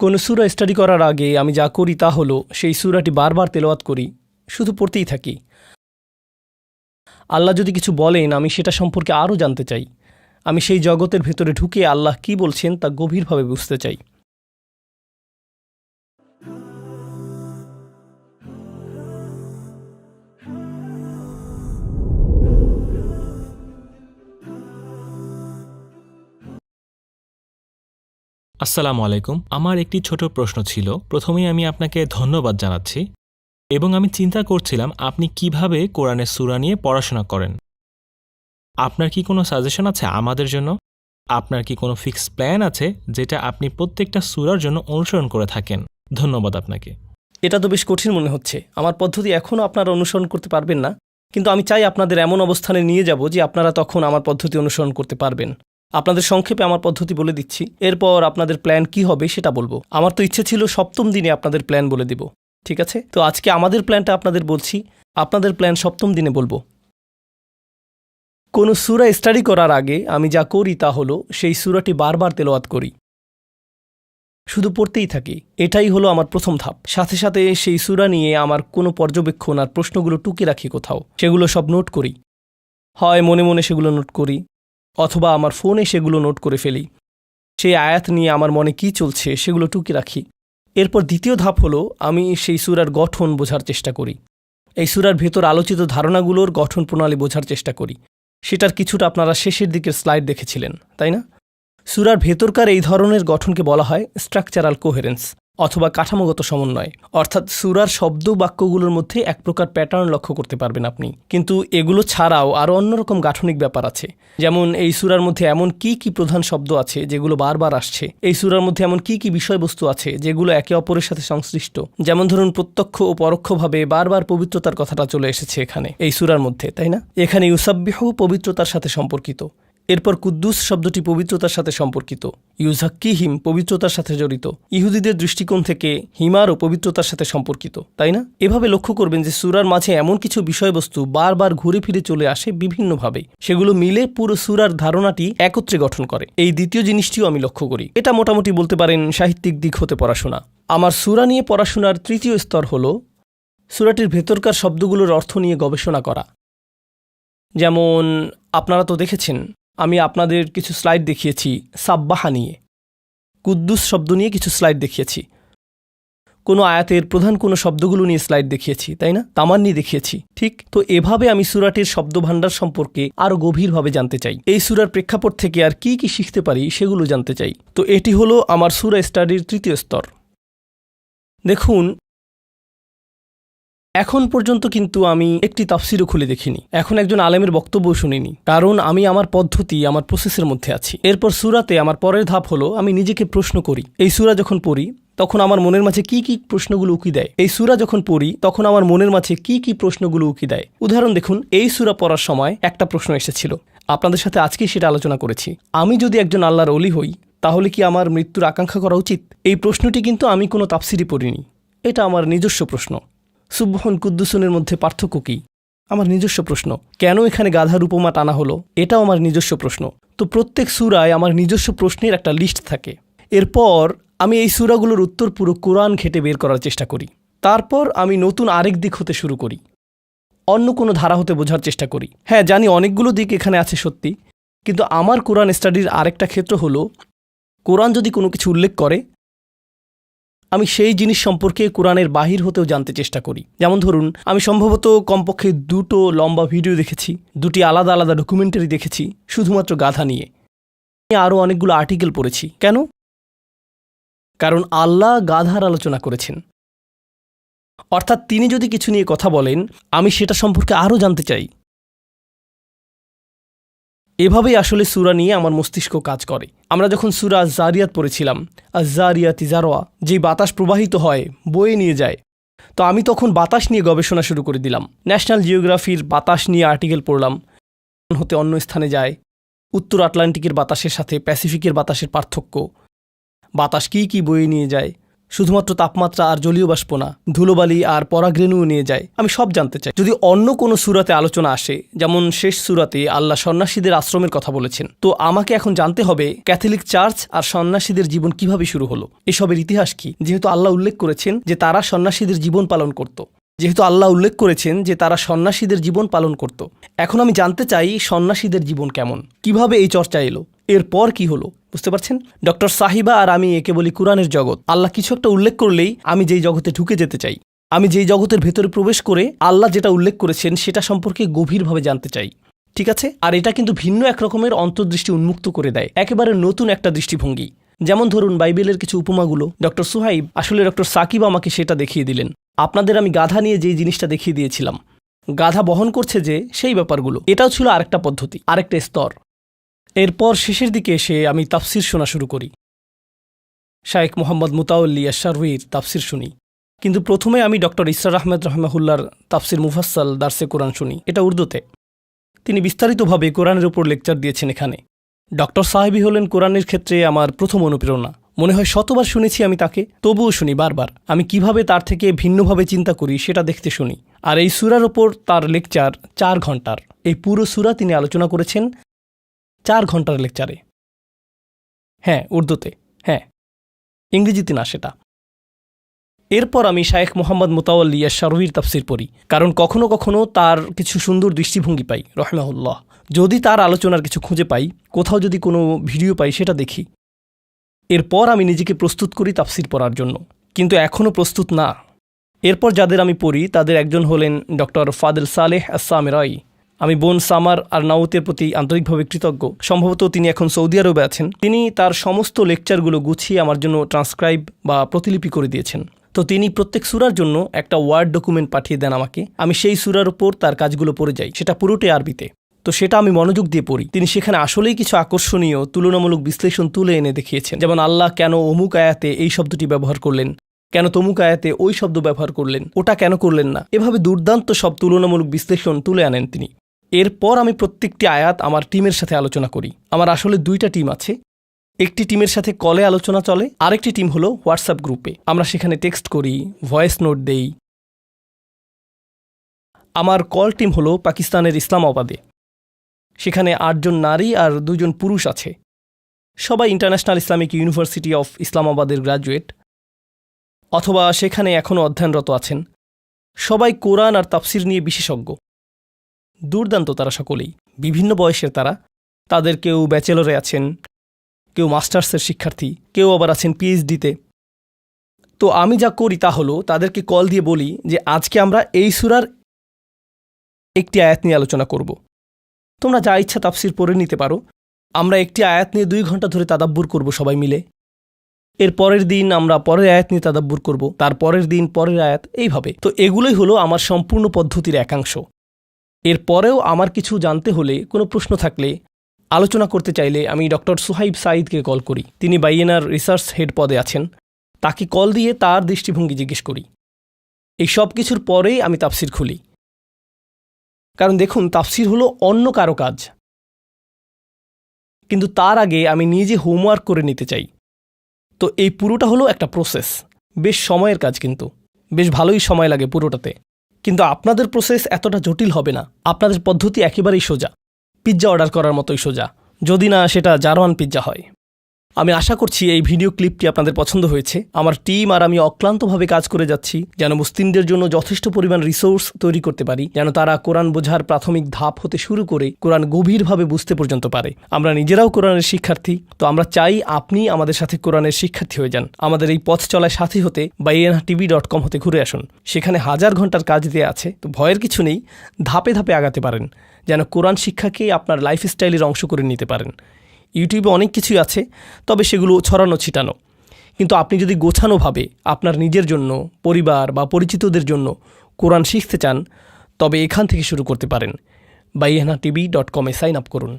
কোনো সুরা স্টাডি করার আগে আমি যা করি তা হলো সেই সুরাটি বারবার তেলাওয়াত করি, শুধু পড়তেই থাকি। আল্লাহ যদি কিছু বলেন, আমি সেটা সম্পর্কে আরও জানতে চাই। আমি সেই জগতের ভেতরে ঢুকে আল্লাহ কি বলছেন তা গভীরভাবে বুঝতে চাই। আসসালামু আলাইকুম। আমার একটি ছোট প্রশ্ন ছিল। প্রথমেই আমি আপনাকে ধন্যবাদ জানাচ্ছি এবং আমি চিন্তা করছিলাম আপনি কীভাবে কোরআনের সুরা নিয়ে পড়াশোনা করেন। আপনার কি কোনো সাজেশন আছে আমাদের জন্য? আপনার কি কোনো ফিক্স প্ল্যান আছে যেটা আপনি প্রত্যেকটা সুরার জন্য অনুসরণ করে থাকেন? ধন্যবাদ আপনাকে। এটা তো বেশ কঠিন মনে হচ্ছে। আমার পদ্ধতি এখনও আপনারা অনুসরণ করতে পারবেন না। কিন্তু আমি চাই আপনাদের এমন অবস্থানে নিয়ে যাব যে আপনারা তখন আমার পদ্ধতি অনুসরণ করতে পারবেন। আপনাদের সংক্ষেপে আমার পদ্ধতি বলে দিচ্ছি। এরপর আপনাদের প্ল্যান কি হবে সেটা বলব। আমার তো ইচ্ছে ছিল সপ্তম দিনে আপনাদের প্ল্যান বলে দিব। ঠিক আছে? তো আজকে আমাদের প্ল্যানটা আপনাদের বলছি। আপনাদের প্ল্যান সপ্তম দিনে বলব। কোনো সুরা স্টাডি করার আগে আমি যা করি তা হলো সেই সুরাটি বারবার তেলাওয়াত করি। শুধু পড়তেই থাকি। এটাই হলো আমার প্রথম ধাপ। সাথে সাথে সেই সুরা নিয়ে আমার কোনো পর্যবেক্ষণ আর প্রশ্নগুলো টুকে রাখি কোথাও। সেগুলো সব নোট করি। হয় মনে মনে সেগুলো নোট করি। অথবা আমার ফোনে সেগুলো নোট করে ফেলি। সেই আয়াত নিয়ে আমার মনে কি চলছে সেগুলো টুকি রাখি। এরপর দ্বিতীয় ধাপ হলো, আমি সেই সুরার গঠন বোঝার চেষ্টা করি। এই সুরার ভেতর আলোচিত ধারণাগুলোর গঠন প্রণালী বোঝার চেষ্টা করি। সেটার কিছুটা আপনারা শেষের দিকের স্লাইড দেখেছিলেন, তাই না? সুরার ভেতরকার এই ধরনের গঠনকে বলা হয় স্ট্রাকচারাল কোহেরেন্স অথবা কাঠামোগত সমন্বয়। অর্থাৎ সুরার শব্দ বাক্যগুলোর মধ্যে এক প্রকার প্যাটার্ন লক্ষ্য করতে পারবেন আপনি। কিন্তু এগুলো ছাড়াও আরও অন্যরকম গাঠনিক ব্যাপার আছে। যেমন এই সুরার মধ্যে এমন কি কি প্রধান শব্দ আছে যেগুলো বারবার আসছে? এই সুরার মধ্যে এমন কি কি বিষয়বস্তু আছে যেগুলো একে অপরের সাথে সংশ্লিষ্ট? যেমন ধরুন প্রত্যক্ষ ও পরোক্ষভাবে বারবার পবিত্রতার কথাটা চলে এসেছে এখানে, এই সুরার মধ্যে, তাই না? এখানে ইউসাব্বিহ পবিত্রতার সাথে সম্পর্কিত। এরপর কুদ্দুস শব্দটি পবিত্রতার সাথে সম্পর্কিত। ইউজাক্কি হিম পবিত্রতার সাথে জড়িত। ইহুদিদের দৃষ্টিকোণ থেকে হিমারও পবিত্রতার সাথে সম্পর্কিত, তাই না? এভাবে লক্ষ্য করবেন যে সুরার মাঝে এমন কিছু বিষয়বস্তু বারবার ঘুরে ফিরে চলে আসে বিভিন্নভাবে। সেগুলো মিলে পুরো সুরার ধারণাটি একত্রে গঠন করে। এই দ্বিতীয় জিনিসটিও আমি লক্ষ্য করি। এটা মোটামুটি বলতে পারেন সাহিত্যিক দিক হতে পড়াশোনা। আমার সুরা নিয়ে পড়াশোনার তৃতীয় স্তর হল সুরাটির ভেতরকার শব্দগুলোর অর্থ নিয়ে গবেষণা করা। যেমন, আপনারা তো দেখেছেন আমি আপনাদের কিছু স্লাইড দেখিয়েছি, সাব্বাহা নিয়ে। কুদ্দুস শব্দ নিয়ে কিছু স্লাইড দেখিয়েছি। কোনো আয়াতের প্রধান কোনো শব্দগুলো নিয়ে স্লাইড দেখিয়েছি, তাই না? তামান্নি দেখিয়েছি, ঠিক? তো এভাবে আমি সুরাটির শব্দভাণ্ডার সম্পর্কে আরও গভীরভাবে জানতে চাই। এই সুরার প্রেক্ষাপট থেকে আর কি কি শিখতে পারি সেগুলো জানতে চাই। তো এটি হলো আমার সুরা স্টাডির তৃতীয় স্তর। দেখুন এখন পর্যন্ত কিন্তু আমি একটি তাফসিরও খুলে দেখিনি। এখন একজন আলেমের বক্তব্য শুনিনি। কারণ আমি আমার পদ্ধতি, আমার প্রসেসের মধ্যে আছি। এরপর সুরাতে আমার পরের ধাপ হলো, আমি নিজেকে প্রশ্ন করি। এই সুরা যখন পড়ি, তখন আমার মনের মাঝে কি কি প্রশ্নগুলো উকি দেয়? এই সুরা যখন পড়ি, তখন আমার মনের মাঝে কি কি প্রশ্নগুলো উকি দেয়? উদাহরণ দেখুন, এই সুরা পড়ার সময় একটা প্রশ্ন এসেছিল। আপনাদের সাথে আজকেই সেটা আলোচনা করেছি। আমি যদি একজন আল্লাহর অলি হই, তাহলে কি আমার মৃত্যুর আকাঙ্ক্ষা করা উচিত? এই প্রশ্নটি কিন্তু আমি কোনো তাফসিরই পড়িনি। এটা আমার নিজস্ব প্রশ্ন। সুবহন কুদ্দুসনের মধ্যে পার্থক্য কী? আমার নিজস্ব প্রশ্ন। কেন এখানে গাধার উপমা টানা হলো? এটাও আমার নিজস্ব প্রশ্ন। তো প্রত্যেক সুরায় আমার নিজস্ব প্রশ্নের একটা লিস্ট থাকে। এরপর আমি এই সুরাগুলোর উত্তর পুরো কোরআন ঘেটে বের করার চেষ্টা করি। তারপর আমি নতুন আরেক দিক হতে শুরু করি। অন্য কোনো ধারা হতে বোঝার চেষ্টা করি। হ্যাঁ জানি অনেকগুলো দিক এখানে আছে সত্যি। কিন্তু আমার কোরআন স্টাডির আরেকটা ক্ষেত্র হলো, কোরআন যদি কোনো কিছু উল্লেখ করে আমি সেই জিনিস সম্পর্কে কোরআনের বাহির হতেও জানতে চেষ্টা করি। যেমন ধরুন, আমি সম্ভবত কমপক্ষে দুটো লম্বা ভিডিও দেখেছি, দুটি আলাদা আলাদা ডকুমেন্টারি দেখেছি, শুধুমাত্র গাধা নিয়ে। আমি আরও অনেকগুলো আর্টিকেল পড়েছি। কেন? কারণ আল্লাহ গাধার আলোচনা করেছেন। অর্থাৎ তিনি যদি কিছু নিয়ে কথা বলেন, আমি সেটা সম্পর্কে আরও জানতে চাই। এভাবেই আসলে সুরা নিয়ে আমার মস্তিষ্ক কাজ করে। আমরা যখন সুরা জারিয়াত পড়েছিলাম আজারিয়াত ইজারোয়া যেই বাতাস প্রবাহিত হয়, বয়ে নিয়ে যায়, তো আমি তখন বাতাস নিয়ে গবেষণা শুরু করে দিলাম। ন্যাশনাল জিওগ্রাফির বাতাস নিয়ে আর্টিকেল পড়লাম, হতে অন্য স্থানে যায়, উত্তর আটলান্টিকের বাতাসের সাথে প্যাসিফিকের বাতাসের পার্থক্য, বাতাস কী কী বয়ে নিয়ে যায় শুধুমাত্র তাপমাত্রা আর জলীয় বাষ্প না, ধুলোবালি আর পরাগ্রেণুও নিয়ে যায়। আমি সব জানতে চাই। যদি অন্য কোনো সুরাতে আলোচনা আসে, যেমন শেষ সুরাতে আল্লাহ সন্ন্যাসীদের আশ্রমের কথা বলেছেন, তো আমাকে এখন জানতে হবে ক্যাথলিক চার্চ আর সন্ন্যাসীদের জীবন কীভাবে শুরু হলো? এসবের ইতিহাস কি? যেহেতু আল্লাহ উল্লেখ করেছেন যে তারা সন্ন্যাসীদের জীবন পালন করত। যেহেতু আল্লাহ উল্লেখ করেছেন যে তারা সন্ন্যাসীদের জীবন পালন করত। এখন আমি জানতে চাই সন্ন্যাসীদের জীবন কেমন? কীভাবে এই চর্চা এলো? এরপর কি হলো? বুঝতে পারছেন? ডক্টর সাহিবা আর আমি একে বলি কোরআনের জগৎ। আল্লাহ কিছু একটা উল্লেখ করলেই আমি যেই জগতে ঢুকে যেতে চাই। আমি যেই জগতের ভেতরে প্রবেশ করে আল্লাহ যেটা উল্লেখ করেছেন সেটা সম্পর্কে গভীরভাবে জানতে চাই। ঠিক আছে? আর এটা কিন্তু ভিন্ন এক রকমের অন্তর্দৃষ্টি উন্মুক্ত করে দেয়। একেবারে নতুন একটা দৃষ্টিভঙ্গি। যেমন ধরুন বাইবেলের কিছু উপমাগুলো। ডক্টর সুহাইব, আসলে ডক্টর সাকিব আমাকে সেটা দেখিয়ে দিলেন। আপনাদের আমি গাধা নিয়ে যেই জিনিসটা দেখিয়ে দিয়েছিলাম। গাধা বহন করছে যে সেই ব্যাপারগুলো। এটাও ছিল আরেকটা পদ্ধতি, আরেকটা স্তর। এরপর শেষের দিকে এসে আমি তাফসির শোনা শুরু করি। শায়েখ মোহাম্মদ মুতাউল্লিয়া শারুইর তাফসির শুনি। কিন্তু প্রথমে আমি ডক্টর ইসরার আহমেদ রহমাহুল্লার তাফসির মুফাসসাল দার্সে কোরআন শুনি। এটা উর্দুতে। তিনি বিস্তারিতভাবে কোরআনের উপর লেকচার দিয়েছেন এখানে। ডক্টর সাহেবই হলেন কোরআনের ক্ষেত্রে আমার প্রথম অনুপ্রেরণা। মনে হয় শতবার শুনেছি আমি তাকে, তবুও শুনি বারবার। আমি কীভাবে তার থেকে ভিন্নভাবে চিন্তা করি সেটা দেখতে শুনি। আর এই সুরার ওপর তার লেকচার চার ঘণ্টার। এই পুরো সুরা তিনি আলোচনা করেছেন ঘণ্টার লেকচারে। হ্যাঁ উর্দুতে। হ্যাঁ ইংরেজিতে না সেটা। এরপর আমি শায়েখ মোহাম্মদ মোতাওয়াল্লিয়া শারুইর তাফসির পড়ি, কারণ কখনো কখনো তার কিছু সুন্দর দৃষ্টিভঙ্গি পাই রহমাউল্লাহ যদি তার আলোচনার কিছু খুঁজে পাই, কোথাও যদি কোনো ভিডিও পাই, সেটা দেখি। এরপর আমি নিজেকে প্রস্তুত করি তাফসির পড়ার জন্য, কিন্তু এখনও প্রস্তুত না। এরপর যাদের আমি পড়ি, তাদের একজন হলেন ডক্টর ফাদেল সালেহ আসাম রাই আমি বোন সামার আর নাউতের প্রতি আন্তরিকভাবে কৃতজ্ঞ। সম্ভবত তিনি এখন সৌদি আরবে আছেন। তিনি তার সমস্ত লেকচারগুলো গুছিয়ে আমার জন্য ট্রান্সক্রাইব বা প্রতিলিপি করে দিয়েছেন। তো তিনি প্রত্যেক সুরার জন্য একটা ওয়ার্ড ডকুমেন্ট পাঠিয়ে দেন আমাকে। আমি সেই সুরার উপর তার কাজগুলো পড়ে যাই, সেটা পুরোটাই আরবিতে। তো সেটা আমি মনোযোগ দিয়ে পড়ি। তিনি সেখানে আসলেই কিছু আকর্ষণীয়, তুলনামূলক বিশ্লেষণ তুলে এনে দেখিয়েছেন। যেমন, আল্লাহ কেন অমুক আয়াতে এই শব্দটি ব্যবহার করলেন? কেন তমুক আয়াতে ওই শব্দ ব্যবহার করলেন? ওটা কেন করলেন না? এভাবে দুর্দান্ত সব তুলনামূলক বিশ্লেষণ তুলে আনেন তিনি। এরপর আমি প্রত্যেকটি আয়াত আমার টিমের সাথে আলোচনা করি। আমার আসলে দুইটা টিম আছে। একটি টিমের সাথে কলে আলোচনা চলে, আরেকটি টিম হলো হোয়াটসঅ্যাপ গ্রুপে। আমরা সেখানে টেক্সট করি, ভয়েস নোট দেই। আমার কল টিম হলো পাকিস্তানের ইসলামাবাদে সেখানে আটজন নারী আর দুজন পুরুষ আছে। সবাই ইন্টারন্যাশনাল ইসলামিক ইউনিভার্সিটি অফ ইসলামাবাদের গ্র্যাজুয়েট অথবা সেখানে এখনও অধ্যয়নরত আছেন। সবাই কোরআন আর তাফসির নিয়ে বিশেষজ্ঞ। দুর্দান্ত তারা সকলেই। বিভিন্ন বয়সের তারা। তাদের কেউ ব্যাচেলরে আছেন, কেউ মাস্টার্সের শিক্ষার্থী, কেউ আবার আছেন পিএইচডিতে। তো আমি যা করি তা হলো, তাদেরকে কল দিয়ে বলি যে, আজকে আমরা এই সুরার একটি আয়াত নিয়ে আলোচনা করব। তোমরা যা ইচ্ছা তাফসির পড়ে নিতে পারো। আমরা একটি আয়াত নিয়ে দুই ঘণ্টা ধরে তাদাব্বুর করব সবাই মিলে। এর পরের দিন আমরা পরের আয়াত নিয়ে তাদাব্বুর করব। তার পরের দিন পরের আয়াত। এইভাবে। তো এগুলোই হলো আমার সম্পূর্ণ পদ্ধতির একাংশ। এর পরেও আমার কিছু জানতে হলে, কোনো প্রশ্ন থাকলে আলোচনা করতে চাইলে আমি ডক্টর সুহাইব সাঈদকে কল করি। তিনি বাইয়েনার রিসার্চ হেড পদে আছেন। তাকে কল দিয়ে তার দৃষ্টিভঙ্গি জিজ্ঞেস করি। এই সব কিছুর পরেই আমি তাফসির খুলি। কারণ দেখুন, তাফসির হলো অন্য কারও কাজ। কিন্তু তার আগে আমি নিজে হোমওয়ার্ক করে নিতে চাই। তো এই পুরোটা হলো একটা প্রসেস। বেশ সময়ের কাজ কিন্তু। বেশ ভালোই সময় লাগে পুরোটাতে। কিন্তু আপনাদের প্রসেস এতটা জটিল হবে না। আপনাদের পদ্ধতি একেবারেই সোজা। পিৎজা অর্ডার করার মতোই সোজা। যদি না, সেটা জার্মান পিৎজা হয়। আমি আশা করছি এই ভিডিও ক্লিপটি আপনাদের পছন্দ হয়েছে। আমার টিম আর আমি অক্লান্তভাবে কাজ করে যাচ্ছি, যেন মুসলিমদের জন্য যথেষ্ট পরিমাণ রিসোর্স তৈরি করতে পারি, যেন তারা কোরআন বোঝার প্রাথমিক ধাপ হতে শুরু করে কোরআন গভীরভাবে বুঝতে পর্যন্ত পারে। আমরা নিজেরাও কোরআনের শিক্ষার্থী, তো আমরা চাই আপনি আমাদের সাথে কোরআনের শিক্ষার্থী হয়ে যান। আমাদের এই পথ চলায় সাথী হতে বাইএনহা টিভি ডট কম হতে ঘুরে আসুন। সেখানে হাজার ঘণ্টার কাজ দেওয়া আছে, তো ভয়ের কিছু নেই, ধাপে ধাপে আগাতে পারেন, যেন কোরআন শিক্ষাকে আপনার লাইফস্টাইলের অংশ করে নিতে পারেন। ইউটিউবে অনেক কিছুই আছে, তবে সেগুলো ছড়ানো, ছিটানো। কিন্তু আপনি যদি গোছানোভাবে আপনার নিজের জন্য, পরিবার বা পরিচিতদের জন্য কোরআন শিখতে চান, তবে এখান থেকে শুরু করতে পারেন। বাইহানা টিভি ডট কমে সাইন আপ করুন।